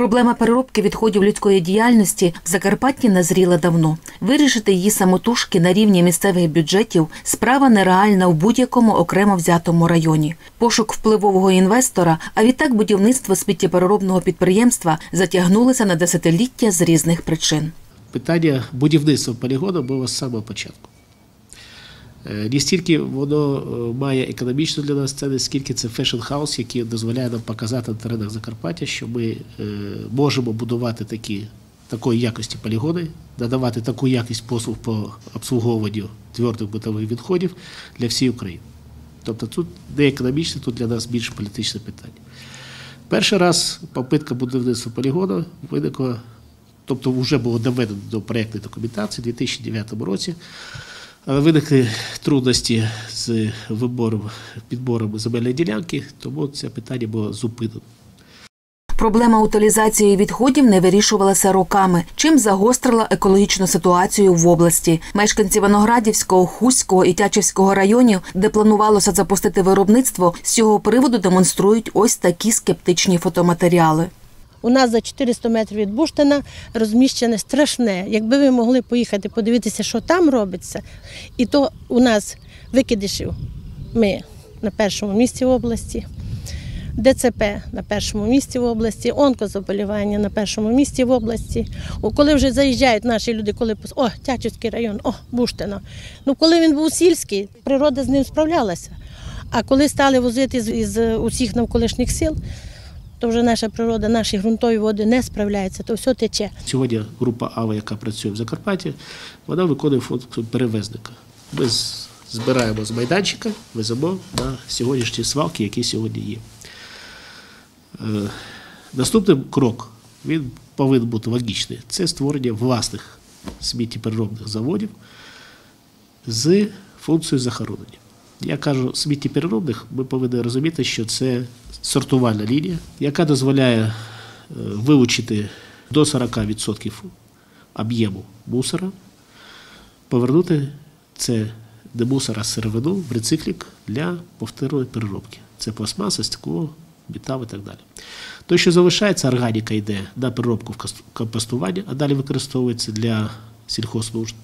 Проблема переробки відходів людської діяльності в Закарпатті назріла давно. Вирішити її самотужки на рівні місцевих бюджетів справа нереальна в будь-якому окремо взятому районі. Пошук впливового інвестора, а відтак будівництво сміттєпереробного підприємства затягнулося на десятиліття з різних причин. питання будівництва полігону було з самого початку. Е, Не стільки воно е, має економічну для нас цінність, скільки це фешн-хаус, який дозволяє нам показати на теренах Закарпаття, що ми е, можемо будувати такі, такої якості полігони, надавати таку якість послуг по обслуговуванню твердих битових відходів для всієї України. Тобто тут не економічне, тут для нас більше політичне питання. Перший раз попитка будівництва полігону виникла, тобто вже було доведено до проєктної документації у 2009 році. Але виникли трудності з вибором, підбором земельної ділянки, тому це питання було зупинено. Проблема утилізації відходів не вирішувалася роками, чим загострила екологічну ситуацію в області. Мешканці Виноградівського, Хуського і Тячівського районів, де планувалося запустити виробництво, з цього приводу демонструють ось такі скептичні фотоматеріали. У нас за 400 метрів від Буштина розміщене страшне. Якби ви могли поїхати подивитися, що там робиться, і то у нас викидишів ми на першому місці в області, ДЦП на першому місці в області, онкозаболівання на першому місці в області. Коли вже заїжджають наші люди, коли о, Тячівський район, о, Буштино. Ну, коли він був сільський, природа з ним справлялася. А коли стали возити з, із усіх навколишніх сил, то вже наша природа, наші ґрунтові води не справляються, то все тече. Сьогодні група АВА, яка працює в Закарпатті, вона виконує функцію перевезника. Ми збираємо з майданчика, веземо на сьогоднішні свалки, які сьогодні є. Е, Наступний крок він повинен бути логічний. Це створення власних сміттєпереробних заводів з функцією захоронення. Я кажу, сміттєпереробних, ми повинні розуміти, що це сортувальна лінія, яка дозволяє е, вилучити до 40% об'єму мусора, повернути це не мусор, сировину в рециклік для повторної переробки. Це пластмаса, стекло, метал і так далі. То, що залишається, органіка йде на переробку в компостування, а далі використовується для сільхознужд.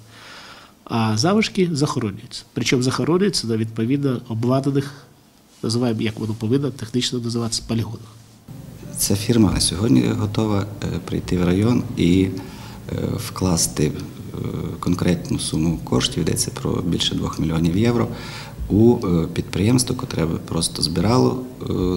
А залишки захоронюються. Причому захоронюються на відповідно обладнаних, називаємо, як воно повинно технічно називатися, полігонах. Ця фірма на сьогодні готова е, прийти в район і е, вкласти е, конкретну суму коштів, йдеться про більше 2 мільйонів євро, у підприємство, котре просто збирало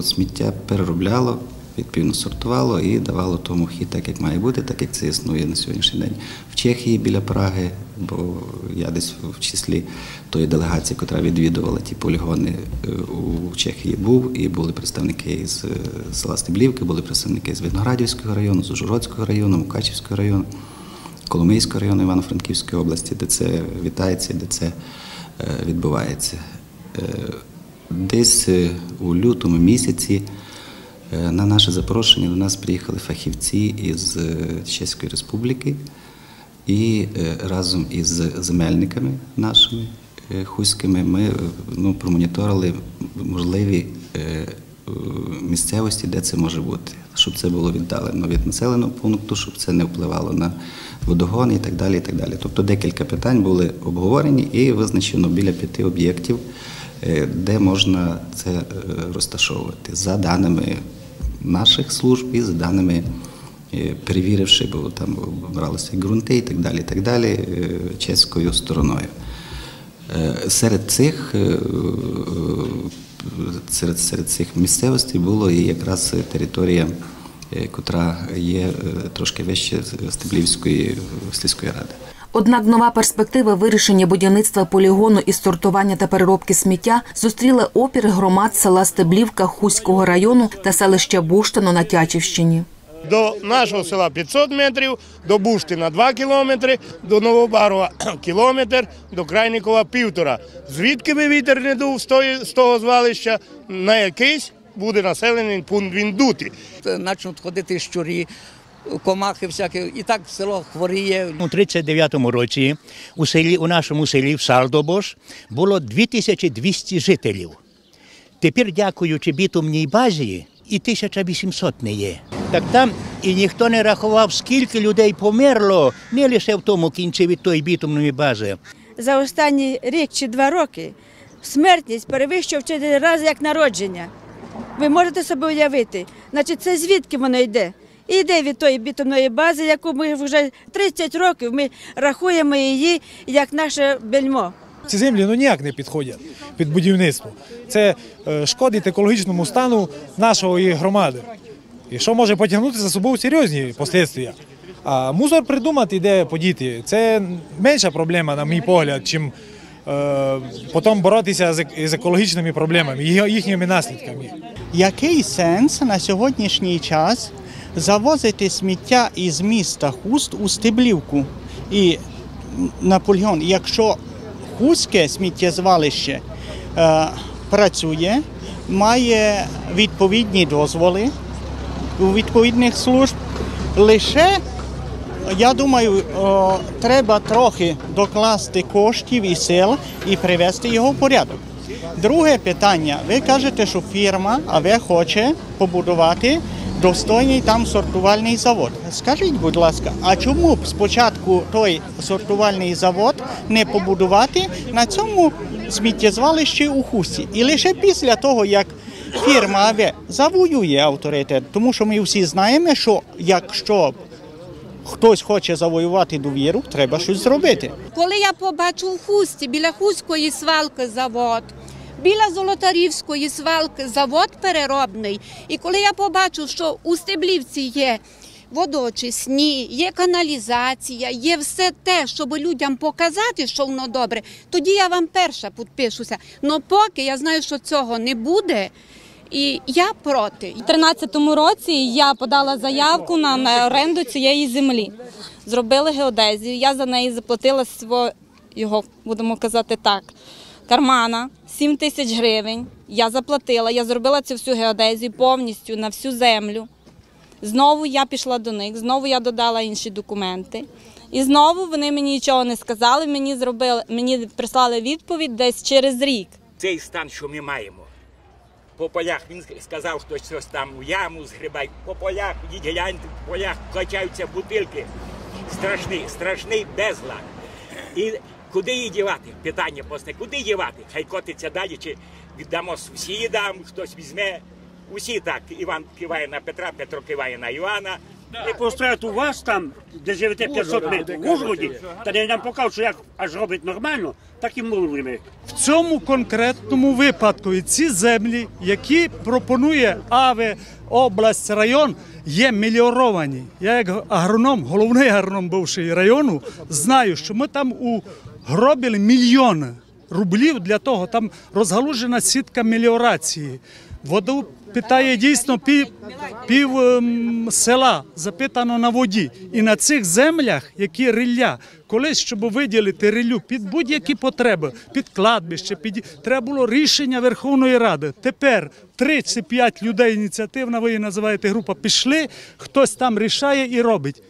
сміття, переробляло, відповідно сортувало і давало тому хід так, як має бути, так як це існує на сьогоднішній день в Чехії біля Праги, бо я десь в числі тої делегації, яка відвідувала ті полігони е, у Чехії, був, і були представники з села Стеблівки, були представники з Виноградівського району, з Ужгородського району, Мукачівського району, Коломийського району Івано-Франківської області, де це вітається, де це е, відбувається. Е, Десь у лютому місяці на наше запрошення до нас приїхали фахівці із е, Чеської Республіки і е, разом із земельниками нашими е, хуськими ми е, ну, промоніторили можливі е, е, місцевості, де це може бути, щоб це було віддалено від населеного пункту, щоб це не впливало на водогони і так далі. І так далі. Тобто декілька питань були обговорені і визначено біля п'яти об'єктів, е, де можна це е, розташовувати за даними наших служб і за даними е, перевіривши, бо там бралися ґрунти і так далі, і так далі, е, чеською стороною. Е, Серед цих, серед, серед цих місцевостей було і якраз територія, котра є трошки вище Стеблівської сільської ради. Однак нова перспектива вирішення будівництва полігону із сортування та переробки сміття зустріла опір громад села Стеблівка Хуського району та селища Буштино на Тячівщині. До нашого села 500 метрів, до Буштина 2 кілометри, до Новобарова кілометр, до Крайникова півтора. Звідки би вітер не дув з, того звалища, на якийсь буде населений пункт він дути. почнуть ходити щурі, комахи всякі. І так село хворіє. У 39-му році у селі, у нашому селі в Сардобош було 2200 жителів. Тепер, дякуючи бітумній базі і 1800 не є. Так там і ніхто не рахував, скільки людей померло, не лише в тому кінці від тої бітумної бази. за останні рік чи два роки смертність перевищує в чотири рази як народження. Ви можете собі уявити, значить, це звідки воно йде? І йде від тої бітумної бази, яку ми вже 30 років ми рахуємо її як наше бельмо. Ці землі ну ніяк не підходять під будівництво. Це е, шкодить екологічному стану нашої громади. І що може потягнути за собою серйозні послідствия. А мусор придумати, де подіти. Це менша проблема, на мій погляд, чим е, потім боротися з, з екологічними проблемами, їх- їхніми наслідками. Який сенс на сьогоднішній час завозити сміття із міста Хуст у Стеблівку і на полігон, якщо Хустське сміттєзвалище е, працює, має відповідні дозволи у відповідних служб, лише я думаю, о, треба трохи докласти коштів і сил і привести його в порядок. Друге питання. Ви кажете, що фірма АВ хоче побудувати достойний там сортувальний завод. Скажіть, будь ласка, а чому б спочатку той сортувальний завод не побудувати на цьому сміттєзвалищі у Хусті? І лише після того, як фірма АВ завоює авторитет, тому що ми всі знаємо, що якщо хтось хоче завоювати довіру, треба щось зробити. Коли я побачу в хусті біля Хуської свалки завод, біля Золотарівської свалки завод переробний, і коли я побачу, що у Стеблівці є водочисні, є каналізація, є все те, щоб людям показати, що воно добре, тоді я вам перша підпишуся. Но поки я знаю, що цього не буде, і я проти. У 2013 році я подала заявку на, на оренду цієї землі. Зробили геодезію. Я за неї заплатила свого, будемо казати так, кармана 7 тисяч гривень. Я заплатила, я зробила цю всю геодезію повністю на всю землю. Знову я пішла до них, знову я додала інші документи. І знову вони мені нічого не сказали. Мені зробили, мені прислали відповідь десь через рік. Цей стан, що ми маємо. По полях він сказав, хтось щось там у яму згрібай. По полях, йдіть гляньте, по полях качаються бутилки. Страшний, страшний безлад. І куди її дівати? Питання постає, куди дівати? Хай котиться далі, чи віддамо сусідам, хтось візьме. Усі так. Іван киває на Петра, Петро киває на Івана. Не построять у вас там, де живете 500 метрів, в Ужгороді, та не нам покажуть, що як аж робить нормально, так і ми. В цьому конкретному випадку і ці землі, які пропонує АВЕ, область, район, є меліоровані. Я як агроном, головний агроном бувший району, знаю, що ми там угробили мільйони рублів для того, там розгалужена сітка меліорації. Воду питає дійсно пів, пів ем, села запитано на воді. І на цих землях, які рилля, колись, щоб виділити риллю під будь-які потреби, під кладбище, під треба було рішення Верховної Ради. Тепер 35 людей ініціативна, ви її називаєте група, пішли, хтось там рішає і робить.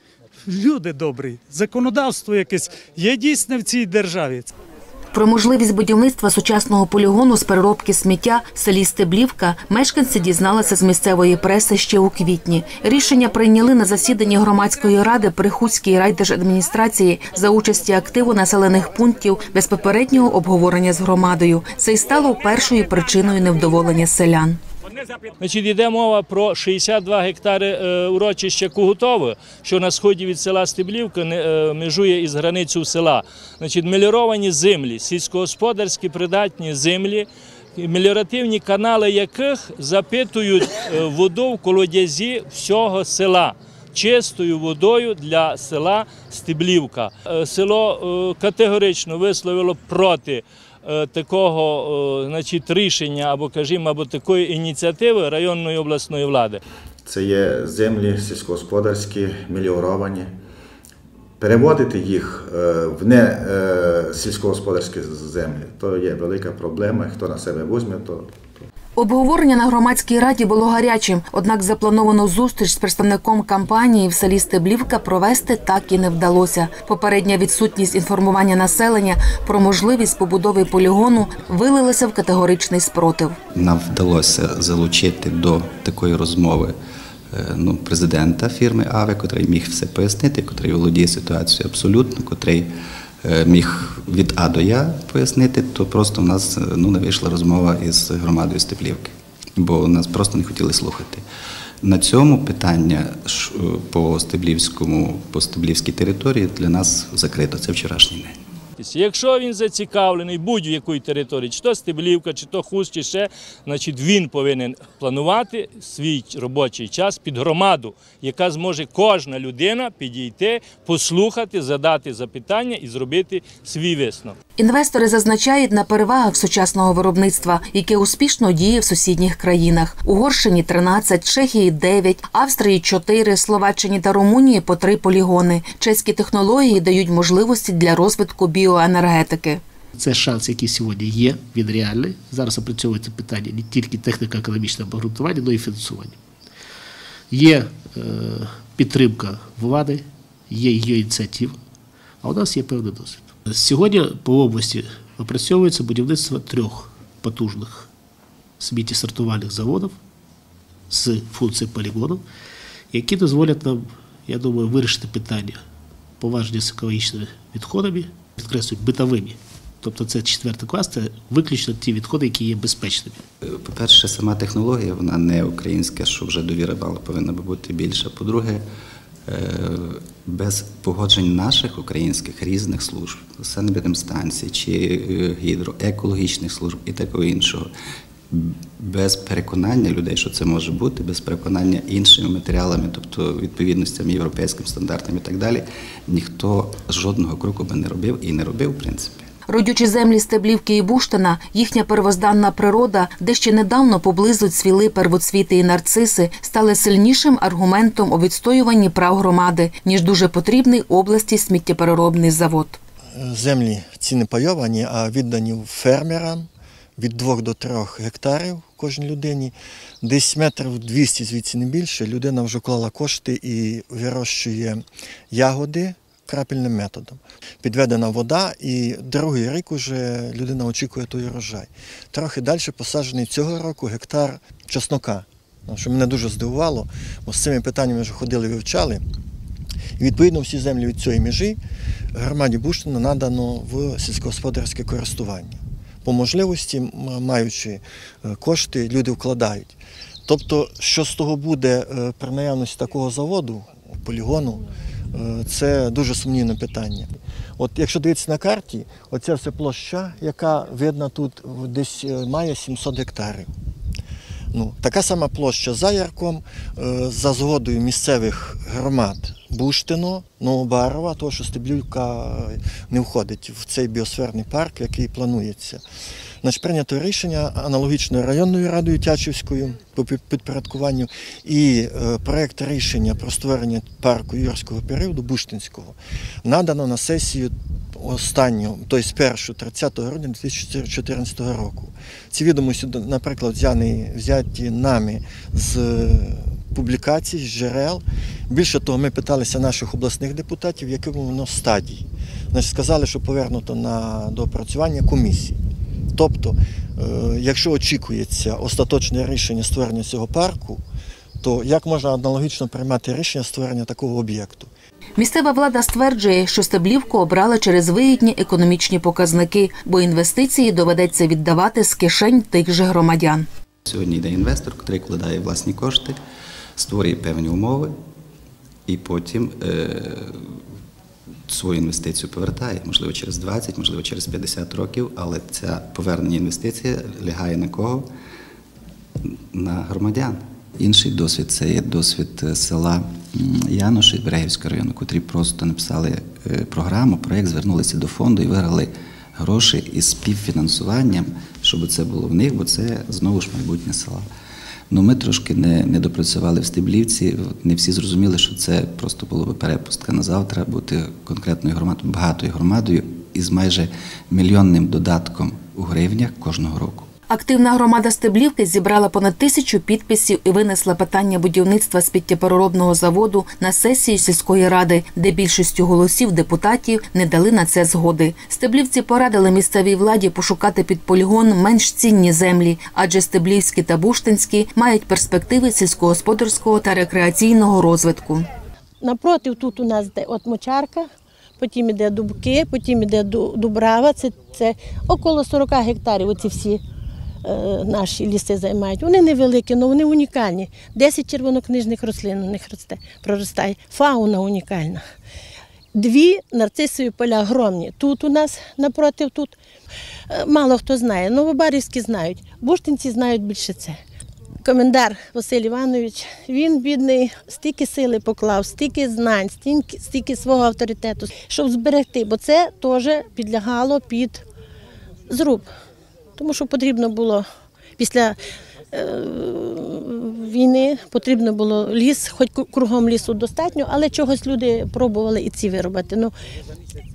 Люди добрі, законодавство якесь є дійсне в цій державі. Про можливість будівництва сучасного полігону з переробки сміття в селі Стеблівка мешканці дізналися з місцевої преси ще у квітні. Рішення прийняли на засіданні громадської ради при райдержадміністрації за участі активу населених пунктів без попереднього обговорення з громадою. Це й стало першою причиною невдоволення селян. Значить, йде мова про 62 гектари е, урочища Кугутове, що на сході від села Стеблівка е, межує із границю села. Значить, меліровані землі, сільськогосподарські придатні землі, меліоративні канали яких запитують е, воду в колодязі всього села. Чистою водою для села Стеблівка. Село категорично висловило проти такого е, значить, рішення або, кажімо, або такої ініціативи районної обласної влади. Це є землі сільськогосподарські, меліоровані. Переводити їх е, в не е, сільськогосподарські землі то є велика проблема. Хто на себе візьме, то Обговорення на громадській раді було гарячим, однак заплановану зустріч з представником кампанії в селі Стеблівка провести так і не вдалося. Попередня відсутність інформування населення про можливість побудови полігону вилилася в категоричний спротив. Нам вдалося залучити до такої розмови е, ну, президента фірми АВЕ, котрий міг все пояснити, котрий володіє ситуацією абсолютно, котрий міг від А до Я пояснити, то просто в нас е, ну, не вийшла розмова із громадою Степлівки, бо нас просто не хотіли слухати. На цьому питання по Стеблівському, по Стеблівській території для нас закрито. Це вчорашній день. Якщо він зацікавлений будь-якої території, чи то Стеблівка, чи то Хуст, чи ще, значить він повинен планувати свій робочий час під громаду, яка зможе кожна людина підійти, послухати, задати запитання і зробити свій висновок. Інвестори зазначають на перевагах сучасного виробництва, яке успішно діє в сусідніх країнах. Угорщині 13, Чехії 9, Австрії 4, Словаччині та Румунії по 3 полігони. Чеські технології дають можливості для розвитку біоенергетики. Це шанс, який сьогодні є, він реальний. Зараз опрацьовується питання не тільки техніко-економічного обґрунтування, але й фінансування. Є е, підтримка влади, є її ініціатива, а у нас є певний досвід. Сьогодні по області опрацьовується будівництво трьох потужних сміттєсортувальних заводів з функцією полігону, які дозволять нам, я думаю, вирішити питання поваження з екологічними відходами, підкреслюю, битовими. Тобто це четвертий клас, це виключно ті відходи, які є безпечними. По-перше, сама технологія, вона не українська, що вже довіра мала повинна бути більша. По-друге, е, без погоджень наших українських різних служб, санепідемстанцій чи е, гідроекологічних служб і такого іншого. Без переконання людей, що це може бути, без переконання іншими матеріалами, тобто відповідностями європейським стандартам і так далі, ніхто жодного кроку би не робив і не робив, в принципі. Родючі землі Стеблівки і Буштина, їхня первозданна природа, де ще недавно поблизу цвіли первоцвіти і нарциси, стали сильнішим аргументом у відстоюванні прав громади, ніж дуже потрібний області сміттєпереробний завод. землі ці не пайовані, а віддані фермерам від 2 до 3 гектарів кожній людині. Десь метрів 200 звідси не більше. Людина вже вклала кошти і вирощує ягоди крапельним методом. Підведена вода, і другий рік уже людина очікує той урожай. Трохи далі посаджений цього року гектар чеснока. Що мене дуже здивувало, бо з цими питаннями вже ходили, вивчали. І відповідно всі землі від цієї межі громаді Буштина надано в сільськогосподарське користування. По можливості, маючи е, кошти, люди вкладають. Тобто, що з того буде е, при наявності такого заводу, полігону, е, це дуже сумнівне питання. От якщо дивитися на карті, оця вся площа, яка видна тут, десь має 700 гектарів. Ну, така сама площа за Ярком, е, за згодою місцевих громад Буштино, Новобарова, того, що Стеблівка е, не входить в цей біосферний парк, який планується. Значить, прийнято рішення аналогічно районною радою Тячівською по підпорядкуванню і е, проект рішення про створення парку юрського періоду Буштинського надано на сесію останню, тобто першу 30 грудня 2014 року. Ці відомості, наприклад, взяті нами з е, публікацій, з джерел. Більше того, ми питалися наших обласних депутатів, в якому воно стадії. Значить, сказали, що повернуто на доопрацювання комісії. Тобто, е, якщо очікується остаточне рішення створення цього парку, то як можна аналогічно приймати рішення створення такого об'єкту? Місцева влада стверджує, що Стеблівку обрали через вигідні економічні показники, бо інвестиції доведеться віддавати з кишень тих же громадян. Сьогодні йде інвестор, який вкладає власні кошти, створює певні умови і потім е, свою інвестицію повертає, можливо, через 20, можливо, через 50 років, але ця повернення інвестиція лягає на кого? На громадян. Інший досвід це є досвід е, села Яноші Берегівського району, котрі просто написали е, програму, проєкт, звернулися до фонду і виграли гроші із співфінансуванням, щоб це було в них, бо це знову ж майбутнє села. Ну, ми трошки не, не допрацювали в Стеблівці, не всі зрозуміли, що це просто було би перепустка на завтра, бути конкретною громадою, багатою громадою із майже мільйонним додатком у гривнях кожного року. Активна громада Стеблівки зібрала понад тисячу підписів і винесла питання будівництва сміттєпереробного заводу на сесію сільської ради, де більшістю голосів депутатів не дали на це згоди. Стеблівці порадили місцевій владі пошукати під полігон менш цінні землі, адже Стеблівські та Буштинські мають перспективи сільськогосподарського та рекреаційного розвитку. Напротив тут у нас де от мочарка, потім іде дубки, потім Ду- дубрава. Це, це около 40 гектарів. Оці всі наші ліси займають. Вони невеликі, але вони унікальні. 10 червонокнижних рослин у них росте, проростає. Фауна унікальна. Дві нарцисові поля огромні. Тут у нас напротив, тут Е, мало хто знає. Новобарівські знають, буштинці знають більше це. Комендар Василь Іванович, він бідний, стільки сили поклав, стільки знань, стільки, стільки свого авторитету, щоб зберегти, бо це теж підлягало під зруб. Тому що потрібно було після е, війни потрібно було ліс, хоч кругом лісу достатньо, але чогось люди пробували і ці виробити. Ну,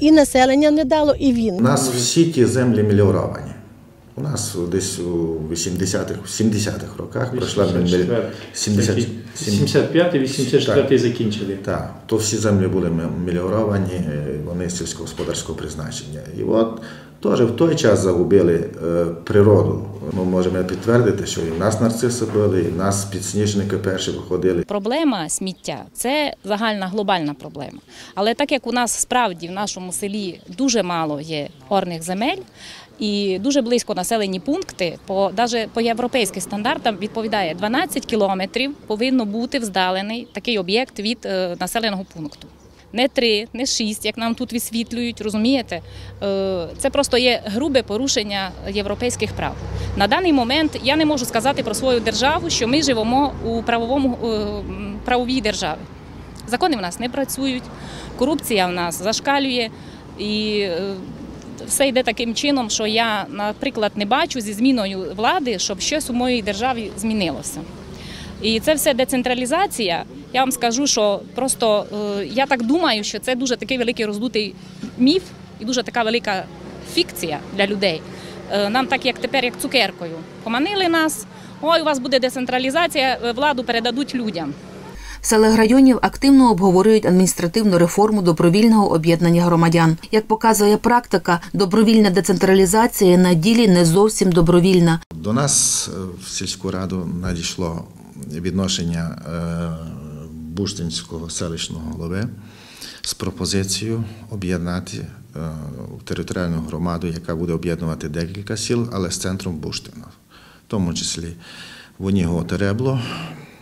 і населення не дало, і він. У нас всі ті землі меліоровані. У нас десь у 80-х, 70-х роках пройшла 84. 70 75-й, 84-й закінчили. Так, то всі землі були меліоровані, е, вони сільськогосподарського призначення. І от теж в той час загубили е, природу. Ми можемо підтвердити, що і в нас нарциси були, і в нас підсніжники перші виходили. Проблема сміття це загальна глобальна проблема. Але так як у нас справді в нашому селі дуже мало є орних земель. І дуже близько населені пункти, по навіть по європейським стандартам відповідає 12 кілометрів повинно бути вздалений такий об'єкт від е, населеного пункту. Не три, не шість, як нам тут висвітлюють, розумієте? Е, Це просто є грубе порушення європейських прав. На даний момент я не можу сказати про свою державу, що ми живемо у правовому е, правовій державі. Закони в нас не працюють, корупція в нас зашкалює і е, все йде таким чином, що я, наприклад, не бачу зі зміною влади, щоб щось у моїй державі змінилося. І це все децентралізація. Я вам скажу, що просто е, я так думаю, що це дуже такий великий роздутий міф і дуже така велика фікція для людей. Е, Нам так як тепер, як цукеркою, поманили нас. Ой, у вас буде децентралізація, е, владу передадуть людям. В селах районів активно обговорюють адміністративну реформу добровільного об'єднання громадян. Як показує практика, добровільна децентралізація на ділі не зовсім добровільна. До нас в сільську раду надійшло відношення Буштинського селищного голови з пропозицією об'єднати е, територіальну громаду, яка буде об'єднувати декілька сіл, але з центром Буштина, в тому числі Воніго Теребло,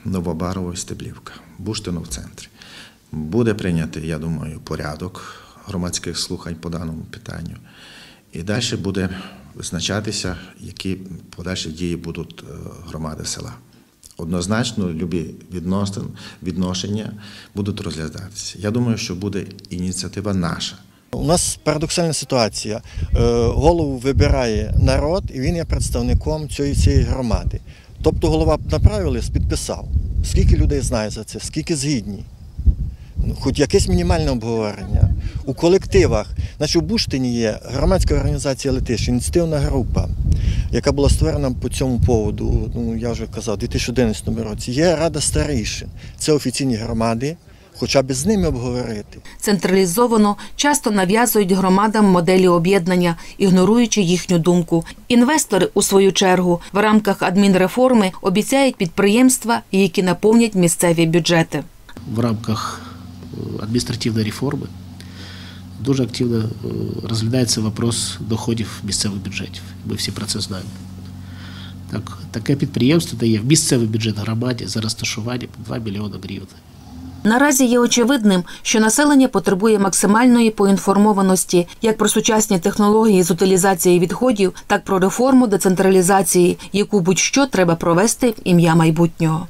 Новобарово і Стеблівка. Буштино в центрі. Буде прийнятий, я думаю, порядок громадських слухань по даному питанню. І далі буде визначатися, які подальші дії будуть е, громади села. Однозначно, любі відносин, відношення будуть розглядатися. Я думаю, що буде ініціатива наша. У нас парадоксальна ситуація. Е, Голову вибирає народ, і він є представником цієї, цієї громади. Тобто голова направив лист, підписав. Скільки людей знає за це, скільки згідні. Ну, Хоч якесь мінімальне обговорення. У колективах, значить, у Буштині є громадська організація Летиш, ініціативна група, яка була створена по цьому поводу, ну я вже казав, у 2011 році. Є Рада старейшин. Це офіційні громади, хоча б з ними обговорити. Централізовано часто нав'язують громадам моделі об'єднання, ігноруючи їхню думку. Інвестори, у свою чергу, в рамках адмінреформи обіцяють підприємства, які наповнять місцеві бюджети. в рамках е, адміністративної реформи дуже активно е, розглядається вопрос доходів місцевих бюджетів. Ми всі про це знаємо. Так, таке підприємство дає в місцевий бюджет громаді за розташування 2 мільйони гривень. Наразі є очевидним, що населення потребує максимальної поінформованості як про сучасні технології з утилізації відходів, так про реформу децентралізації, яку будь-що треба провести в ім'я майбутнього.